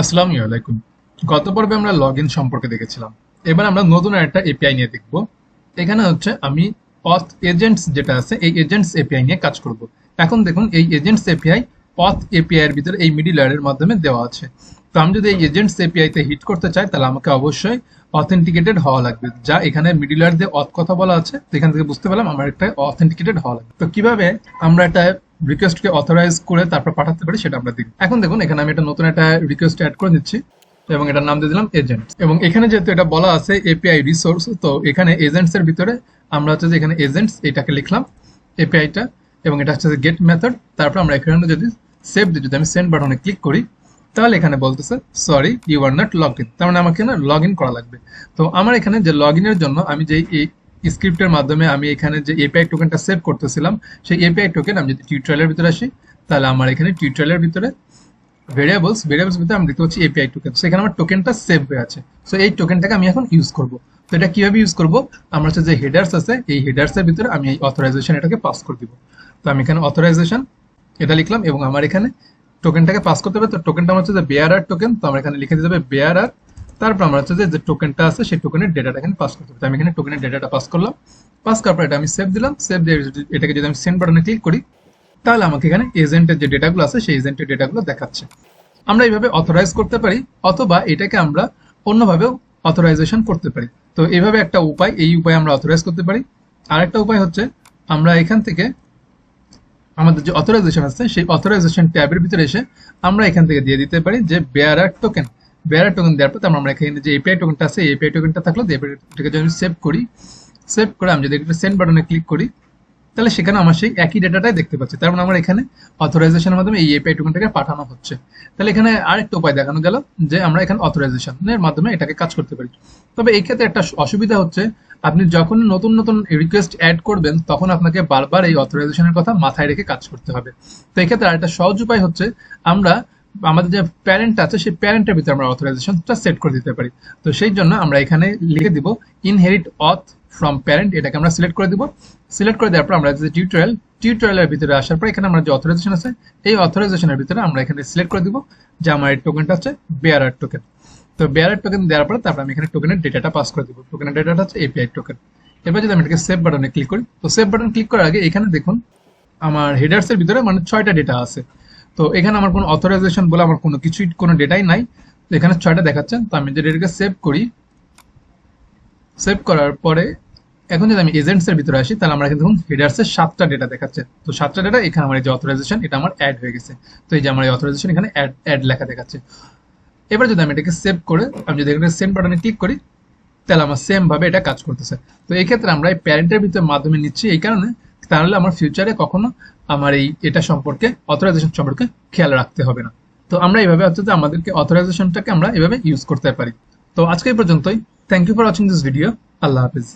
আসসালামু আলাইকুম। গত পর্বে আমরা লগ ইন সম্পর্কে দেখেছিলাম। এবার আমরা নতুন একটা এপিআই নিয়ে দেখব। এখানে হচ্ছে আমি পথ এজেন্টস যেটা আছে, এই এজেন্টস এপিআই নিয়ে কাজ করব। এখন দেখুন, এই এজেন্টস এপিআই পথ এপিআই এর ভিতরে এই মিডিল লেয়ারের মাধ্যমে দেওয়া আছে। তো আমি যদি এই এজেন্টস এপিআই তে হিট করতে চাই, তাহলে আমাকে অবশ্যই অথেন্টিকেটেড হওয়া লাগবে। যা এখানে মিডিল লেয়ার দিয়ে অথ কথা বলা আছে এখান থেকে বুঝতে পারলাম আমার একটা অথেন্টিকেটেড হওয়া লাগবে। তো কীভাবে আমরা একটা রিকোয়েস্টকে অথরাইজ করে তারপর পাঠাতে পারি, সেটা আমরা দেখি এখন দেখুন, এখানে আমি একটা নতুন একটা রিকোয়েস্ট অ্যাড করে দিচ্ছি এবং এটার নাম দিয়ে দিলাম এজেন্ট এবং এখানে যেহেতু এটা বলা আছে এপিআই রিসোর্স তো এখানে এজেন্টস এর ভিতরে আমরা হচ্ছে যে এখানে এজেন্টস এটাকে লিখলাম এপিআইটা এবং এটা হচ্ছে যে গেট মেথড তারপর আমরা এখানে যদি সেভ দিই, যদি আমি সেন্ড বাটনে ক্লিক করি, তাহলে এখানে বলতেছে sorry you are not log in তার মানে আমাকে না লগ ইন করা লাগবে। তো আমার এখানে যে লগ ইনের জন্য আমি যে এই স্ক্রিপ্টের মাধ্যমে আমি এখানে যে এপিআই টোকেনটা সেভ করতেছিলাম, সেই এপিআই টোকেন আমি যদি টিউটোরিয়ালের ভিতরে আসি, তাহলে আমার এখানে টিউটোরিয়ালের ভিতরে ভেরিয়েবলস ভেরিয়েবলস ভিতরে আমি দেখতে পাচ্ছি এপিআই টোকেন সেখানে আমার টোকেনটা সেভ হয়ে আছে। সো এই টোকেনটাকে আমি এখন ইউজ করব। তো এটা কীভাবে ইউজ করব? আমার হচ্ছে যে হেডার্স আছে, এই হেডার্সের ভিতরে আমি এই অথরাইজেশন এটাকে পাস করে দিব। তো আমি এখানে অথরাইজেশন এটা লিখলাম এবং আমার এখানে টোকেনটাকে পাস করতে হবে। তো টোকেনটা আমার হচ্ছে যে বেয়ারার টোকেন তো আমরা এখানে লিখে দিতে হবে বেয়ারার তারপর আমরা হচ্ছে যে টোকেনটা আছে, সেই টোকেনের ডেটাটা এখানে পাস করতে আমি এখানে টোকেনের ডেটাটা পাস করলাম। পাস করার পর এটা আমি সেভ দিলাম। সেভ দিয়ে এটাকে যদি আমি সেন্ড বাটনে ক্লিক করি, তাহলে আমাকে এখানে এজেন্টের যে ডেটাগুলো আছে, সেই এজেন্টের ডেটাগুলো দেখাচ্ছে। আমরা এইভাবে অথরাইজ করতে পারি, অথবা এটাকে আমরা অন্যভাবেও অথরাইজেশন করতে পারি। তো এইভাবে একটা উপায়, এই উপায়ে আমরা অথরাইজ করতে পারি। আরেকটা উপায় হচ্ছে, আমরা এখান থেকে আমাদের যে অথরাইজেশন আছে, সেই অথরাইজেশন ট্যাবের ভিতরে এসে আমরা এখান থেকে দিয়ে দিতে পারি যে বেয়ারার টোকেন বেয়ারার টোকেন দেওয়ার পর আমরা এখানে যে এপিআই টোকেনটা আছে এপিআই টোকেনটা থাকল এপিআইটাকে যদি আমি সেভ করি সেভ করে আমি যদি একটা সেন্ড বাটনে ক্লিক করি, তাহলে সেখানে আমার সেই একই ডেটাটাই দেখতে পাচ্ছি। তার মানে আমার এখানে অথরাইজেশনের মাধ্যমে এই এপিআই টোকেনটাকে পাঠানো হচ্ছে। তাহলে এখানে আরেকটা উপায় দেখানো গেল, যে আমরা এখানে অথরাইজেশনের মাধ্যমে এটাকে কাজ করতে পারি। তবে এই ক্ষেত্রে একটা অসুবিধা হচ্ছে, আপনি যখন নতুন নতুন রিকোয়েস্ট অ্যাড করবেন, তখন আপনাকে বারবার এই অথরাইজেশনের কথা মাথায় রেখে কাজ করতে হবে। তো এই ক্ষেত্রে আরেকটা সহজ উপায় হচ্ছে, আমরা আমাদের যে প্যারেন্ট আছে, সেই প্যারেন্টের ভিতরে আমরা অথরাইজেশনটা সেট করে দিতে পারি। তো সেই জন্য আমরা এখানে লিখে দিব ইনহেরিট অথ ফ্রম প্যারেন্ট এটাকে আমরা সিলেক্ট করে দিব। সিলেক্ট করে দেওয়ার পর আমরা যে টিউটোরিয়াল টিউটোরিয়ালের ভিতরে আসার পর এখানে আমরা যে অথরাইজেশন আছে, এই অথরাইজেশনের ভিতরে আমরা এখানে সিলেক্ট করে দিব যে আমার এই টোকেনটা হচ্ছে বেয়ারার টোকেন তো বেয়ারার টোকেন দেওয়ার পরে তারপর আমি এখানে টোকেনের ডেটাটা পাস করে দিব। টোকেনের ডেটাটা হচ্ছে এপিআই টোকেন এবার যদি আমি এটাকে সেভ বাটনে ক্লিক করি, তো সেভ বাটন ক্লিক করার আগে এখানে দেখুন, আমার হেডার্সের ভিতরে মানে ছয়টা ডেটা আছে। তো এখানে আমার কোনো অথরাইজেশন বলে আমার কোনো কিছুই, কোনো ডেটাই নাই। তো এখানে ছয়টা দেখাচ্ছে তো আমি যদি এটাকে সেভ করি সেভ করার পরে, এখন যদি আমি এজেন্টস এর ভিতরে আসি, তাহলে আমরা দেখুন হেডার্স এর সাতটা ডেটা দেখাচ্ছে। তো সাতটা ডেটা এখানে আমার এই যে অথরাইজেশন এটা আমার অ্যাড হয়ে গেছে। তো এই যে আমার এই অথরাইজেশন এখানে অ্যাড অ্যাড লেখা দেখাচ্ছে। এবার যদি আমি এটাকে সেভ করে, আমি যদি এখানে সেন্ড বাটনে ক্লিক করি, তাহলে আমার সেম ভাবে এটা কাজ করতেছে। তো এই ক্ষেত্রে আমরা এই প্যারেন্টের ভিতরে মাধ্যমে নিচ্ছি, এই কারণে তাহলে আমার ফিউচারে কখনো আমার এই, এটা সম্পর্কে অথরাইজেশন সম্পর্কে খেয়াল রাখতে হবে না। তো আমরা এইভাবে অর্থাৎ আমাদেরকে অথরাইজেশনটাকে আমরা এভাবে ইউজ করতে পারি। তো আজকে এই পর্যন্তই। Thank you for watching this video Allah Hafiz.